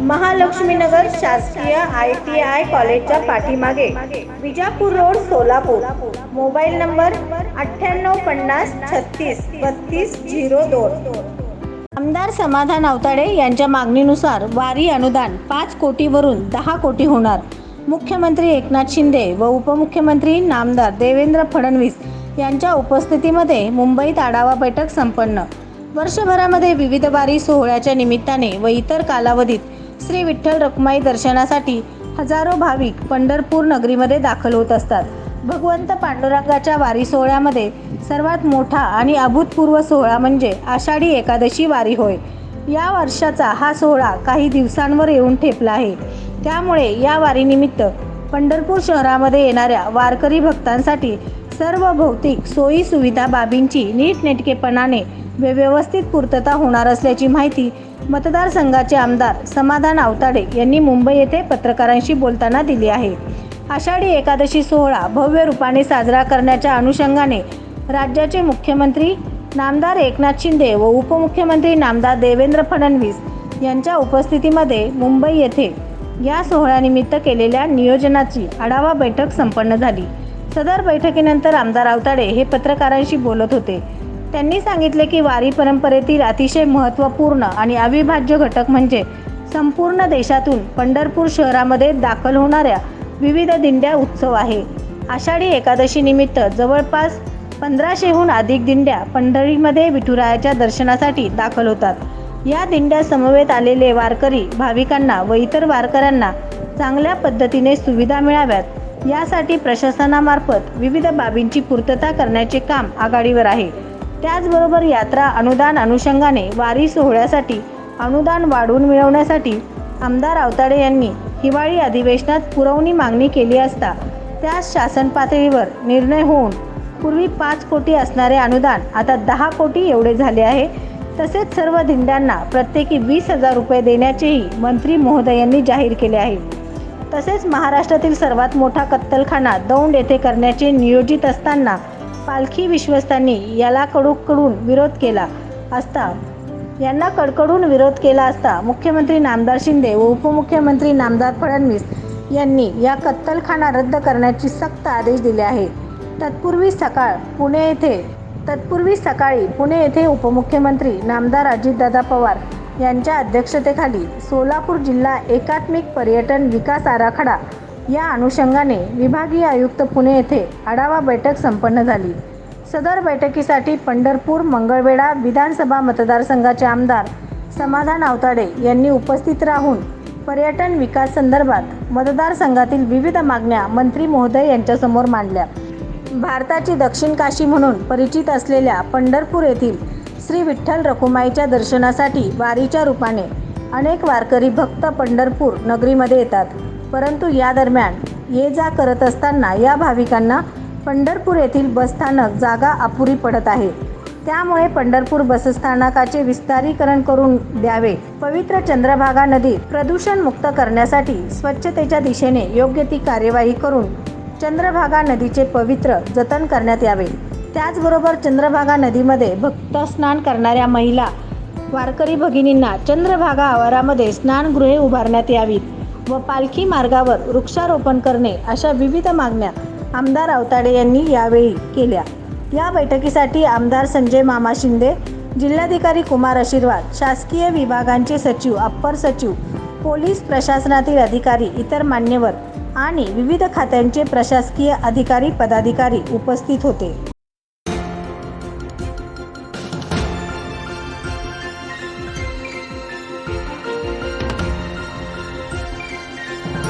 महालक्ष्मीनगर शासकीय I T I कॉलेजच्या पाठीमागे Vijapur road Solapur. Mobile number अठ्ठ्याण्णव पन्नास छत्तीस बत्तीस झिरो दोन. आमदार समाधान अवताडे यांच्या मागणीनुसार वारी अनुदान पाच कोटीवरून दहा कोटी होणार. मुख्यमंत्री एकनाथ शिंदे व उपमुख्यमंत्री नामदार देवेंद्र फडणवीस यांच्या उपस्थितीमध्ये मुंबईत आढावा बैठक संपन्न. वर्षभरामध्ये विविध वारी सोहळ्याच्या निमित्ताने व इतर कालावधीत श्री विठ्ठल रखुमाई दर्शनासाठी हजारो भाविक पंढरपूर नगरीमध्ये दाखल होत असतात. भगवंत पांडुरंगाच्या वारी सोहळ्यामध्ये सर्वात मोठा आणि अभूतपूर्व सोहळा म्हणजे आषाढी एकादशी वारी होय. या वर्षाचा हा सोहळा काही दिवसांवर येऊन ठेपला आहे. त्यामुळे या वारीनिमित्त पंढरपूर शहरामध्ये येणाऱ्या वारकरी भक्तांसाठी सर्व भौतिक सोयी सुविधा बाबींची नीटनेटकेपणाने व्यवस्थित पूर्तता होणार असल्याची माहिती मतदारसंघाचे आमदार समाधान आवताडे यांनी मुंबई येथे पत्रकारांशी बोलताना दिली आहे. आषाढी एकादशी सोहळा भव्य रूपाने साजरा करण्याच्या अनुषंगाने राज्याचे मुख्यमंत्री नामदार एकनाथ शिंदे व उपमुख्यमंत्री नामदार देवेंद्र फडणवीस यांच्या उपस्थितीमध्ये मुंबई येथे या सोहळ्यानिमित्त केलेल्या नियोजनाची आढावा बैठक संपन्न झाली. सदर बैठकीनंतर आमदार आवताडे हे पत्रकारांशी बोलत होते. त्यांनी सांगितले की वारी परंपरेतील अतिशय महत्त्वपूर्ण आणि अविभाज्य घटक म्हणजे संपूर्ण देशातून पंढरपूर शहरामध्ये दाखल होणाऱ्या विविध दिंड्या उत्सव आहे. आषाढी एकादशीनिमित्त जवळपास पंधराशेहून अधिक दिंड्या पंढरीमध्ये विठुरायाच्या दर्शनासाठी दाखल होतात. या दिंड्या समवेत आलेले वारकरी भाविकांना व इतर वारकऱ्यांना चांगल्या पद्धतीने सुविधा मिळाव्यात. यासाठी प्रशासनामार्फत विविध बाबींची पूर्तता करण्याचे काम आघाडीवर आहे. त्याचबरोबर यात्रा अनुदान अनुषंगाने वारी सोहळ्यासाठी अनुदान वाढवून मिळवण्यासाठी आमदार आवताडे यांनी हिवाळी अधिवेशनात पुरवणी मागणी केली असता त्यास शासन पातळीवर निर्णय होऊन पूर्वी पाच कोटी असणारे अनुदान आता दहा कोटी एवढे झाले आहे. तसेच सर्व दिंड्यांना प्रत्येकी वीस हजार रुपये देण्याचेही मंत्री महोदयांनी जाहीर केले आहे. तसेच महाराष्ट्रातील सर्वात मोठा कत्तलखाना दौंड येथे करण्याचे नियोजित असताना पालखी विश्वस्तांनी याला कडूकडून विरोध केला असता यांना कडकडून विरोध केला असता मुख्यमंत्री नामदार शिंदे व उपमुख्यमंत्री नामदार फडणवीस यांनी या कत्तलखाना रद्द करण्याची सक्त आदेश दिले आहे तत्पूर्वी सकाळ पुणे येथे तत्पूर्वी सकाळी पुणे येथे उपमुख्यमंत्री नामदार अजितदादा पवार यांच्या अध्यक्षतेखाली सोलापूर जिल्हा एकात्मिक पर्यटन विकास आराखडा या अनुषंगाने विभागीय आयुक्त पुणे येथे आढावा बैठक संपन्न झाली. सदर बैठकीसाठी पंढरपूर मंगळवेढा विधानसभा मतदारसंघाचे आमदार समाधान आवताडे यांनी उपस्थित राहून पर्यटन विकास संदर्भात मतदारसंघातील विविध मागण्या मंत्री महोदय यांच्यासमोर मांडल्या. भारताची दक्षिण काशी म्हणून परिचित असलेल्या पंढरपूर येथील श्री विठ्ठल रखुमाईच्या दर्शनासाठी वारीच्या रूपाने अनेक वारकरी भक्त पंढरपूर नगरीमध्ये येतात. परंतु या दरम्यान ये जा करत असताना या भाविकांना पंढरपूर येथील बसस्थानक जागा अपुरी पडत आहे. त्यामुळे पंढरपूर बसस्थानकाचे विस्तारीकरण करून द्यावे. पवित्र चंद्रभागा नदी प्रदूषण मुक्त करण्यासाठी स्वच्छतेच्या दिशेने योग्य ती कार्यवाही करून चंद्रभागा नदीचे पवित्र जतन करण्यात यावे. त्याचबरोबर चंद्रभागा नदीमध्ये भक्त स्नान करणाऱ्या महिला वारकरी भगिनींना चंद्रभागा आवारामध्ये स्नानगृहे उभारण्यात यावीत. व पालखी मार्गावर वृक्षारोपण करणे अशा विविध मागण्या आमदार अवताडे यांनी यावेळी केल्या. या बैठकीसाठी आमदार संजय मामा शिंदे जिल्हाधिकारी कुमार आशीर्वाद शासकीय विभागांचे सचिव अप्पर सचिव पोलीस प्रशासनातील अधिकारी इतर मान्यवर आणि विविध खात्यांचे प्रशासकीय अधिकारी पदाधिकारी उपस्थित होते.